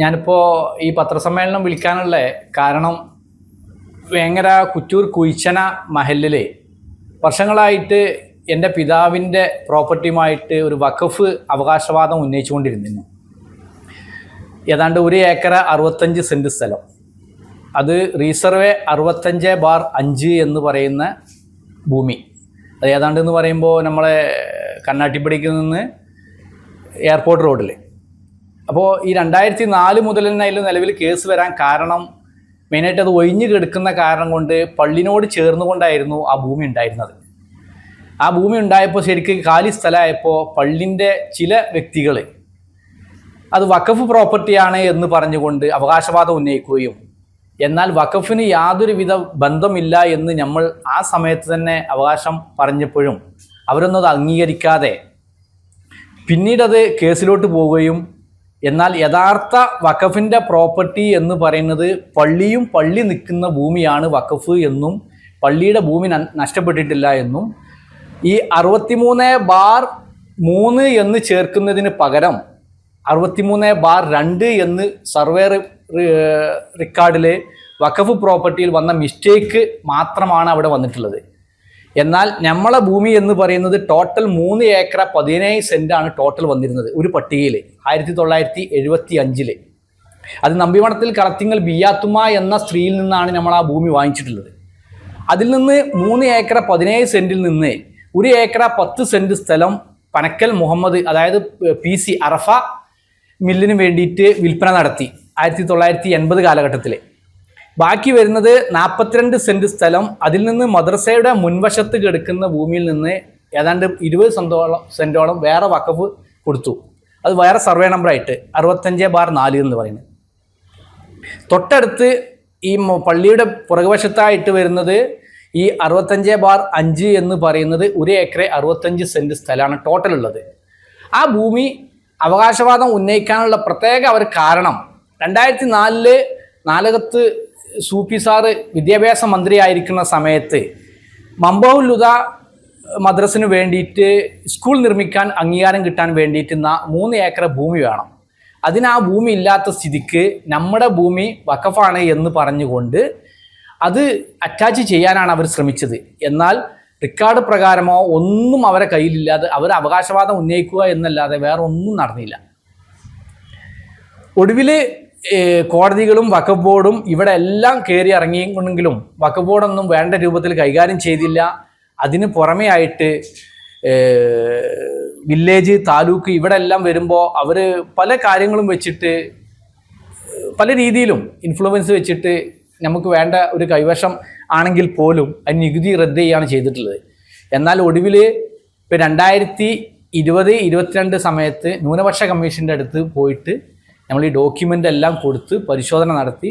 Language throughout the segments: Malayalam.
ഞാനിപ്പോൾ ഈ പത്രസമ്മേളനം വിളിക്കാനുള്ള കാരണം വേങ്ങര കുറ്റൂർ കുയിച്ചന മഹലിൽ വർഷങ്ങളായിട്ട് എന്റെ പിതാവിന്റെ പ്രോപ്പർട്ടിയുമായിട്ട് ഒരു വഖഫ് അവകാശവാദം ഉന്നയിച്ചുകൊണ്ടിരുന്നു. ഏതാണ്ട് ഒരു ഏക്കർ അറുപത്തഞ്ച് സെന്റ് സ്ഥലം. അത് റീസർവേ അറുപത്തഞ്ച് ബാർ അഞ്ച് എന്ന് പറയുന്ന ഭൂമി. അത് ഏതാണ്ട് എന്ന് പറയുമ്പോൾ നമ്മളെ കണ്ണാട്ടിപ്പടിക്ക് നിന്ന് എയർപോർട്ട് റോഡിൽ അപ്പോൾ ഈ രണ്ടായിരത്തി നാല് മുതൽ തന്നെ അതിൽ നിലവിൽ കേസ് വരാൻ കാരണം മെയിനായിട്ട് അത് ഒഴിഞ്ഞു കിടക്കുന്ന കാരണം കൊണ്ട് പള്ളിനോട് ചേർന്നുകൊണ്ടായിരുന്നു ആ ഭൂമി ഉണ്ടായിരുന്നത്. ആ ഭൂമി ഉണ്ടായപ്പോൾ ശരിക്കും കാലി സ്ഥലമായപ്പോൾ പള്ളിന്റെ ചില വ്യക്തികൾ അത് വഖഫ് പ്രോപ്പർട്ടിയാണ് എന്ന് പറഞ്ഞുകൊണ്ട് അവകാശവാദം ഉന്നയിക്കുകയും എന്നാൽ വഖഫിന് യാതൊരുവിധ ബന്ധമില്ല എന്ന് നമ്മൾ ആ സമയത്ത് തന്നെ അവകാശം പറഞ്ഞപ്പോഴും അവരൊന്നും അത് അംഗീകരിക്കാതെ പിന്നീടത് കേസിലോട്ട് പോവുകയും എന്നാൽ യഥാർത്ഥ വഖഫിന്റെ പ്രോപ്പർട്ടി എന്ന് പറയുന്നത് പള്ളിയും പള്ളി നിൽക്കുന്ന ഭൂമിയാണ് വഖഫ് എന്നും പള്ളിയുടെ ഭൂമി നഷ്ടപ്പെട്ടിട്ടില്ല എന്നും. ഈ അറുപത്തിമൂന്ന് ബാർ മൂന്ന് എന്ന് ചേർക്കുന്നതിന് പകരം അറുപത്തിമൂന്ന് ബാർ രണ്ട് എന്ന് സർവേ റിക്കാർഡിലെ വഖഫ് പ്രോപ്പർട്ടിയിൽ വന്ന മിസ്റ്റേക്ക് മാത്രമാണ് അവിടെ വന്നിട്ടുള്ളത്. എന്നാൽ നമ്മളെ ഭൂമി എന്ന് പറയുന്നത് ടോട്ടൽ മൂന്ന് ഏക്കർ പതിനേഴ് സെന്റാണ് ടോട്ടൽ വന്നിരുന്നത് ഒരു പട്ടികയിൽ. ആയിരത്തി തൊള്ളായിരത്തി എഴുപത്തി അഞ്ചിൽ അത് നമ്പിമണത്തിൽ കളത്തിങ്ങൽ ബിയാത്തുമ്മ എന്ന സ്ത്രീയിൽ നിന്നാണ് നമ്മൾ ആ ഭൂമി വാങ്ങിച്ചിട്ടുള്ളത്. അതിൽ നിന്ന് മൂന്ന് ഏക്കർ പതിനേഴ് സെന്റിൽ നിന്ന് ഒരു ഏക്കർ പത്ത് സെന്റ് സ്ഥലം പനക്കൽ മുഹമ്മദ് അതായത് പി സി അറഫ മില്ലിന് വേണ്ടിയിട്ട് വിൽപ്പന നടത്തി ആയിരത്തി തൊള്ളായിരത്തി എൺപത് കാലഘട്ടത്തിൽ ബാക്കി വരുന്നത് നാൽപ്പത്തിരണ്ട് സെന്റ് സ്ഥലം. അതിൽ നിന്ന് മദ്രസയുടെ മുൻവശത്ത് കിടക്കുന്ന ഭൂമിയിൽ നിന്ന് ഏതാണ്ട് ഇരുപത് സെന്റോളം സെന്റോളം വേറെ വക്കഫ് കൊടുത്തു. അത് വേറെ സർവേ നമ്പറായിട്ട് അറുപത്തഞ്ച് ബാർ നാല് എന്ന് പറയുന്നത്. തൊട്ടടുത്ത് ഈ പള്ളിയുടെ പുറകുവശത്തായിട്ട് വരുന്നത് ഈ അറുപത്തഞ്ച് ബാർ അഞ്ച് എന്ന് പറയുന്നത് ഒരു ഏക്കറെ അറുപത്തഞ്ച് സെന്റ് സ്ഥലമാണ് ടോട്ടൽ ഉള്ളത്. ആ ഭൂമി അവകാശവാദം ഉന്നയിക്കാനുള്ള പ്രത്യേക അവർ കാരണം രണ്ടായിരത്തി നാലിൽ നാലകത്ത് സൂപ്പി സാറ് വിദ്യാഭ്യാസ മന്ത്രിയായിരിക്കുന്ന സമയത്ത് മമ്പൗലുദ മദ്രസിന് വേണ്ടിയിട്ട് സ്കൂൾ നിർമ്മിക്കാൻ അംഗീകാരം കിട്ടാൻ വേണ്ടിയിട്ട് മൂന്ന് ഏക്കർ ഭൂമി വേണം. അതിന് ആ ഭൂമി ഇല്ലാത്ത സ്ഥിതിക്ക് നമ്മുടെ ഭൂമി വഖഫാണ് എന്ന് പറഞ്ഞുകൊണ്ട് അത് അറ്റാച്ച് ചെയ്യാനാണ് അവർ ശ്രമിച്ചത്. എന്നാൽ റെക്കോർഡ് പ്രകാരമോ ഒന്നും അവരെ കയ്യിലില്ലാതെ അവർ അവകാശവാദം ഉന്നയിക്കുക എന്നല്ലാതെ വേറെ ഒന്നും നടന്നില്ല. ഒടുവിൽ കോടതികളും വഖഫ് ബോർഡും ഇവിടെ എല്ലാം കയറി ഇറങ്ങിയെങ്കിലും വഖഫ് ബോർഡൊന്നും വേണ്ട രൂപത്തിൽ കൈകാര്യം ചെയ്തില്ല. അതിന് പുറമേ ആയിട്ട് വില്ലേജ് താലൂക്ക് ഇവിടെ എല്ലാം വരുമ്പോൾ അവർ പല കാര്യങ്ങളും വെച്ചിട്ട് പല രീതിയിലും ഇൻഫ്ലുവൻസ് വെച്ചിട്ട് നമുക്ക് വേണ്ട ഒരു കൈവശം ആണെങ്കിൽ പോലും അതിന് നികുതി റദ്ദ് ചെയ്യുകയാണ് ചെയ്തിട്ടുള്ളത്. എന്നാൽ ഒടുവിൽ ഇപ്പോൾ രണ്ടായിരത്തി ഇരുപത് ഇരുപത്തിരണ്ട് സമയത്ത് ന്യൂനപക്ഷ കമ്മീഷന്റെ അടുത്ത് പോയിട്ട് നമ്മൾ ഈ ഡോക്യുമെന്റ് എല്ലാം കൊടുത്ത് പരിശോധന നടത്തി.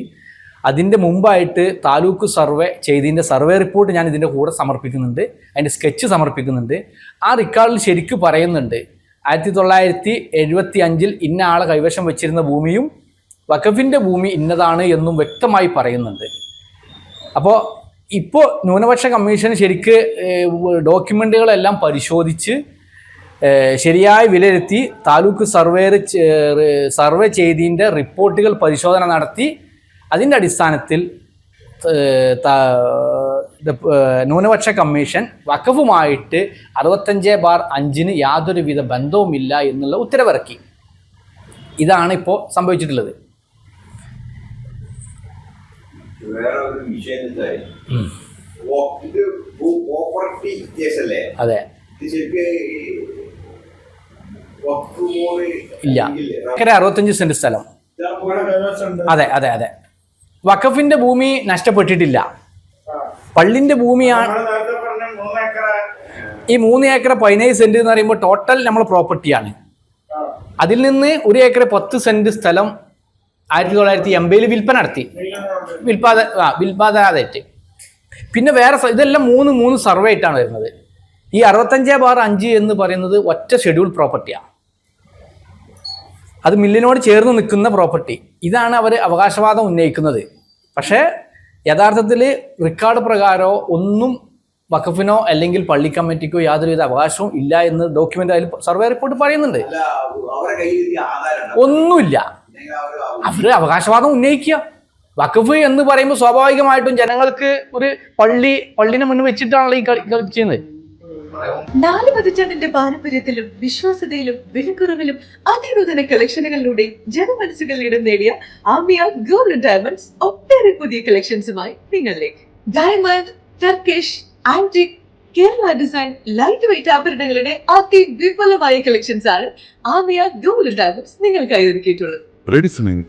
അതിന്റെ മുമ്പായിട്ട് താലൂക്ക് സർവേ ചെയ്തതിന്റെ സർവേ റിപ്പോർട്ട് ഞാൻ ഇതിന്റെ കൂടെ സമർപ്പിക്കുന്നുണ്ട്. അതിന്റെ സ്കെച്ച് സമർപ്പിക്കുന്നുണ്ട്. ആ റിക്കാർഡിൽ ശരിക്കും പറയുന്നുണ്ട്. ആയിരത്തി തൊള്ളായിരത്തി എഴുപത്തി അഞ്ചിൽ ഇന്ന ആളെ കൈവശം വെച്ചിരുന്ന ഭൂമിയും വഖഫിന്റെ ഭൂമി ഇന്നതാണ് എന്നും വ്യക്തമായി പറയുന്നുണ്ട്. അപ്പോൾ ഇപ്പോൾ ന്യൂനപക്ഷ കമ്മീഷൻ ശരിക്ക് ഡോക്യുമെന്റുകളെല്ലാം പരിശോധിച്ച് ശരിയായി വിലയിരുത്തി താലൂക്ക് സർവേ സർവേ ചെയ്തതിന്റെ റിപ്പോർട്ടുകൾ പരിശോധന നടത്തി. അതിന്റെ അടിസ്ഥാനത്തിൽ ന്യൂനപക്ഷ കമ്മീഷൻ വഖഫുമായിട്ട് അറുപത്തഞ്ച് ബാർ അഞ്ചിന് യാതൊരുവിധ ബന്ധവുമില്ല എന്നുള്ള ഉത്തരവിറക്കി. ഇതാണ് ഇപ്പോൾ സംഭവിച്ചിട്ടുള്ളത്. വേറെ ഇല്ല. ഏക്കര അറുപത്തഞ്ച് സെന്റ് സ്ഥലം. അതെ അതെ അതെ. വഖഫിന്റെ ഭൂമി നഷ്ടപ്പെട്ടിട്ടില്ല. പള്ളിന്റെ ഭൂമിയാണ് ഈ മൂന്ന് ഏക്കർ പതിനേഴ് സെന്റ് എന്ന് പറയുമ്പോൾ ടോട്ടൽ നമ്മൾ പ്രോപ്പർട്ടിയാണ് അതിൽ നിന്ന് ഒരു ഏക്കർ പത്ത് സെന്റ് സ്ഥലം ആയിരത്തി തൊള്ളായിരത്തി എൺപതിൽ വിൽപ്പന നടത്തി. വിൽപാത ആ വിൽപ്പാതാതായിട്ട് പിന്നെ വേറെ ഇതെല്ലാം മൂന്ന് മൂന്ന് സർവേ ആയിട്ടാണ് വരുന്നത്. ഈ അറുപത്തഞ്ച് ബാർ അഞ്ച് എന്ന് പറയുന്നത് ഒറ്റ ഷെഡ്യൂൾ പ്രോപ്പർട്ടിയാണ് അത് മില്ലിനോട് ചേർന്ന് നിൽക്കുന്ന പ്രോപ്പർട്ടി ഇതാണ് അവർ അവകാശവാദം ഉന്നയിക്കുന്നത്. പക്ഷേ യഥാർത്ഥത്തിൽ റെക്കോർഡ് പ്രകാരമോ ഒന്നും വഖഫിനോ അല്ലെങ്കിൽ പള്ളി കമ്മിറ്റിക്കോ യാതൊരുവിധ അവകാശവും ഇല്ല എന്ന് ഡോക്യുമെന്റ് അതിൽ സർവേ റിപ്പോർട്ട് പറയുന്നുണ്ട്? ഒന്നുമില്ല. അവർ അവകാശവാദം ഉന്നയിക്കുക. വഖഫ് എന്ന് പറയുമ്പോൾ സ്വാഭാവികമായിട്ടും ജനങ്ങൾക്ക് ഒരു പള്ളി പള്ളിനെ മുന്നിൽ വെച്ചിട്ടാണല്ലോ ഈ കളി ചെയ്യുന്നത് നാല് പതിറ്റാണ്ടിന്റെ പാരമ്പര്യത്തിലും വിശ്വാസ്യതയിലും വിലക്കുറവിലും അതിനൂതന കളക്ഷനുകളിലൂടെ ജനമനസ്സുകളിൽ ഇടം നേടിയ ആമിയ ഗോൾഡ് ഡയമണ്ട്സ് ഒട്ടേറെ പുതിയ കളക്ഷൻസുമായി നിങ്ങളിലേക്ക്. Diamond Turkish antique Kerala design light weight ആഭരണങ്ങളുടെ അതിവിപുലമായ കളക്ഷൻസ് ആണ് ആമിയ ഗോൾഡ് ഡയമണ്ട്സ് നിങ്ങൾക്കായി ഒരുക്കിയിട്ടുള്ളത്. Redefining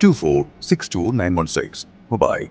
246216. Bye bye.